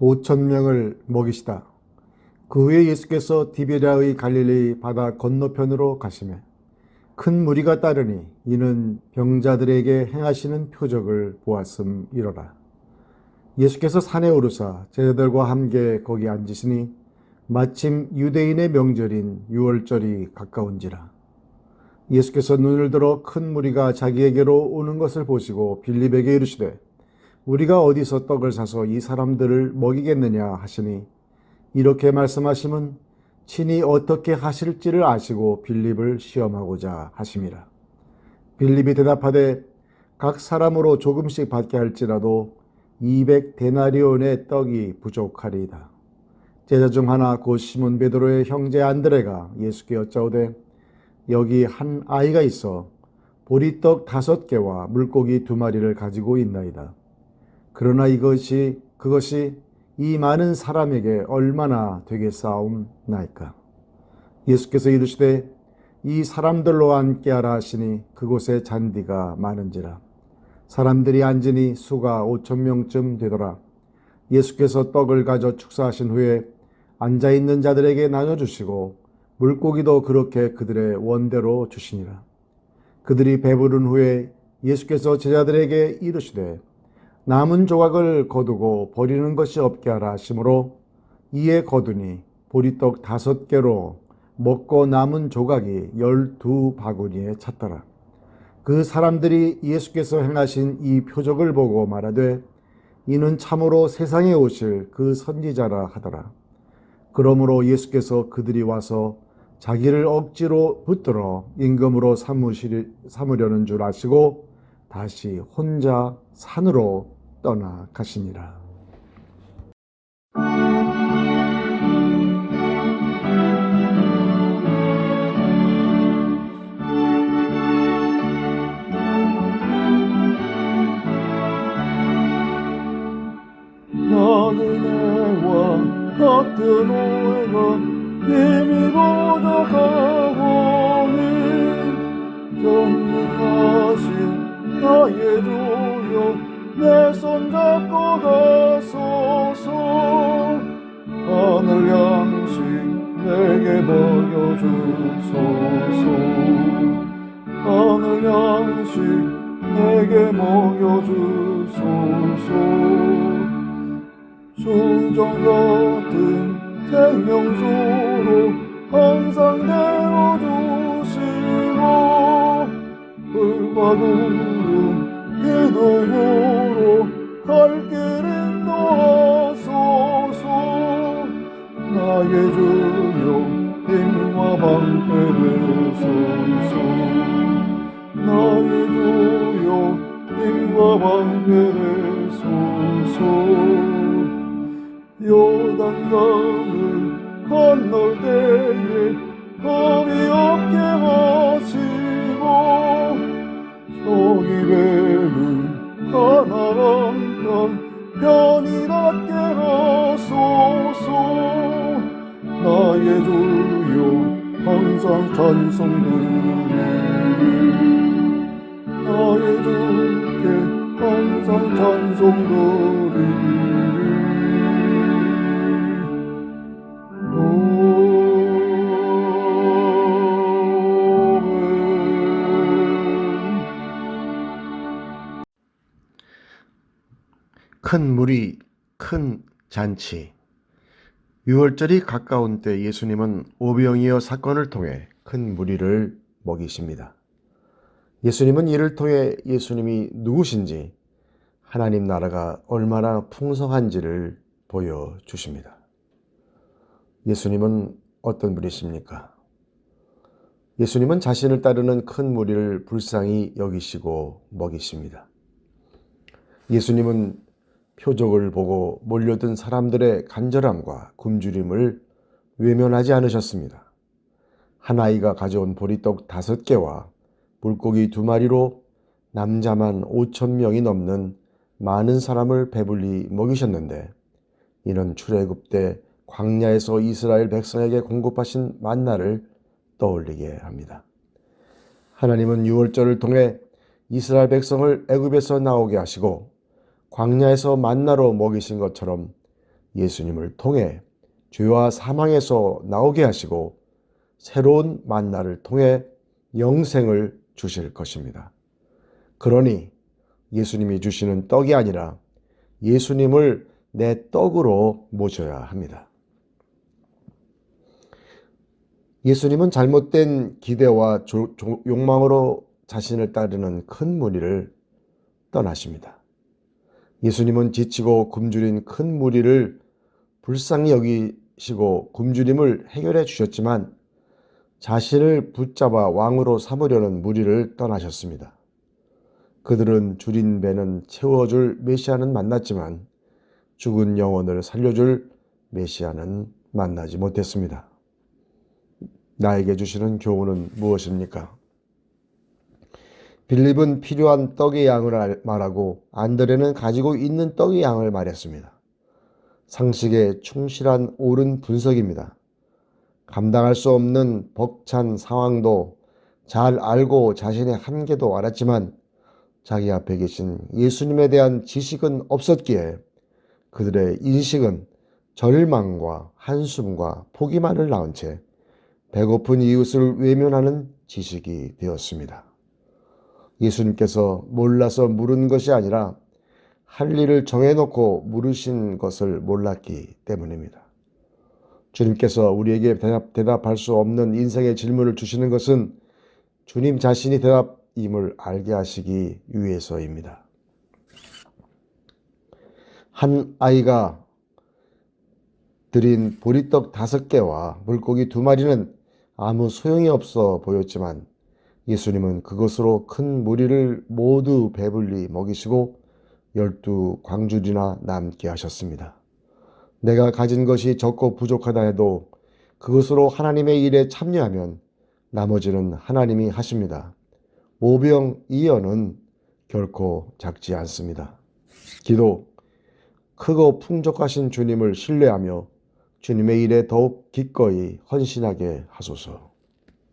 5천 명을 먹이시다. 그 후에 예수께서 디베랴의 갈릴리 바다 건너편으로 가시매 큰 무리가 따르니 이는 병자들에게 행하시는 표적을 보았음이로라. 예수께서 산에 오르사 제자들과 함께 거기 앉으시니 마침 유대인의 명절인 유월절이 가까운지라. 예수께서 눈을 들어 큰 무리가 자기에게로 오는 것을 보시고 빌립에게 이르시되 우리가 어디서 떡을 사서 이 사람들을 먹이겠느냐 하시니 이렇게 말씀하심은 친히 어떻게 하실지를 아시고 빌립을 시험하고자 하심이라. 빌립이 대답하되 각 사람으로 조금씩 받게 할지라도 200 데나리온의 떡이 부족하리이다. 제자 중 하나 곧 시몬 베드로의 형제 안드레가 예수께 여짜오되 여기 한 아이가 있어 보리떡 다섯 개와 물고기 두 마리를 가지고 있나이다. 그러나 이것이 그것이 이 많은 사람에게 얼마나 되겠사옵나이까. 예수께서 이르시되 이 사람들로 앉게하라 하시니 그곳에 잔디가 많은지라. 사람들이 앉으니 수가 오천 명쯤 되더라. 예수께서 떡을 가져 축사하신 후에 앉아 있는 자들에게 나눠 주시고 물고기도 그렇게 그들의 원대로 주시니라. 그들이 배부른 후에 예수께서 제자들에게 이르시되 남은 조각을 거두고 버리는 것이 없게 하라 하시므로 이에 거두니 보리떡 다섯 개로 먹고 남은 조각이 열두 바구니에 찼더라. 그 사람들이 예수께서 행하신 이 표적을 보고 말하되 이는 참으로 세상에 오실 그 선지자라 하더라. 그러므로 예수께서 그들이 와서 자기를 억지로 붙들어 임금으로 삼으려는 줄 아시고 다시 혼자 산으로 떠나가시니라. 나그네와 같은 오해가 힘이 부족하오니 전능하신 나의 주여 내 손 잡고 가소서. 하늘 양식 내게 먹여주소서. 하늘 양식 내게 먹여주소서. 수정 같은 생명수로 항상 되어주시고 불과 구름 기둥으로 갈길 인도하소서 나의 주여 힘과 방패 되소서 나의 주여 힘과 방패 되소서 요단강을 나의 주께 찬송드리리 오멘. 큰 무리, 큰 잔치. 6월절이 가까운 때 예수님은 오병이어 사건을 통해 큰 무리를 먹이십니다. 예수님은 이를 통해 예수님이 누구신지 하나님 나라가 얼마나 풍성한지를 보여주십니다. 예수님은 어떤 분이십니까? 예수님은 자신을 따르는 큰 무리를 불쌍히 여기시고 먹이십니다. 예수님은 표적을 보고 몰려든 사람들의 간절함과 굶주림을 외면하지 않으셨습니다. 한 아이가 가져온 보리떡 다섯 개와 물고기 두 마리로 남자만 오천 명이 넘는 많은 사람을 배불리 먹이셨는데 이는 출애굽 때 광야에서 이스라엘 백성에게 공급하신 만나를 떠올리게 합니다. 하나님은 유월절을 통해 이스라엘 백성을 애굽에서 나오게 하시고 광야에서 만나로 먹이신 것처럼 예수님을 통해 죄와 사망에서 나오게 하시고 새로운 만나를 통해 영생을 주실 것입니다. 그러니 예수님이 주시는 떡이 아니라 예수님을 내 떡으로 모셔야 합니다. 예수님은 잘못된 기대와 욕망으로 자신을 따르는 큰 무리를 떠나십니다. 예수님은 지치고 굶주린 큰 무리를 불쌍히 여기시고 굶주림을 해결해 주셨지만 자신을 붙잡아 왕으로 삼으려는 무리를 떠나셨습니다. 그들은 줄인 배는 채워줄 메시아는 만났지만 죽은 영혼을 살려줄 메시아는 만나지 못했습니다. 나에게 주시는 교훈은 무엇입니까? 빌립은 필요한 떡의 양을 알- 말하고 안드레는 가지고 있는 떡의 양을 말했습니다. 상식에 충실한 옳은 분석입니다. 감당할 수 없는 벅찬 상황도 잘 알고 자신의 한계도 알았지만 자기 앞에 계신 예수님에 대한 지식은 없었기에 그들의 인식은 절망과 한숨과 포기만을 낳은 채 배고픈 이웃을 외면하는 지식이 되었습니다. 예수님께서 몰라서 물은 것이 아니라 할 일을 정해놓고 물으신 것을 몰랐기 때문입니다. 주님께서 우리에게 대답, 대답 할 수 없는 인생의 질문을 주시는 것은 주님 자신이 대답임을 알게 하시기 위해서입니다. 한 아이가 드린 보리떡 다섯 개와 물고기 두 마리는 아무 소용이 없어 보였지만 예수님은 그것으로 큰 무리를 모두 배불리 먹이시고 열두 광줄이나 남게 하셨습니다. 내가 가진 것이 적고 부족하다 해도 그것으로 하나님의 일에 참여하면 나머지는 하나님이 하십니다. 오병이어는 결코 작지 않습니다. 기도 크고 풍족하신 주님을 신뢰하며 주님의 일에 더욱 기꺼이 헌신하게 하소서.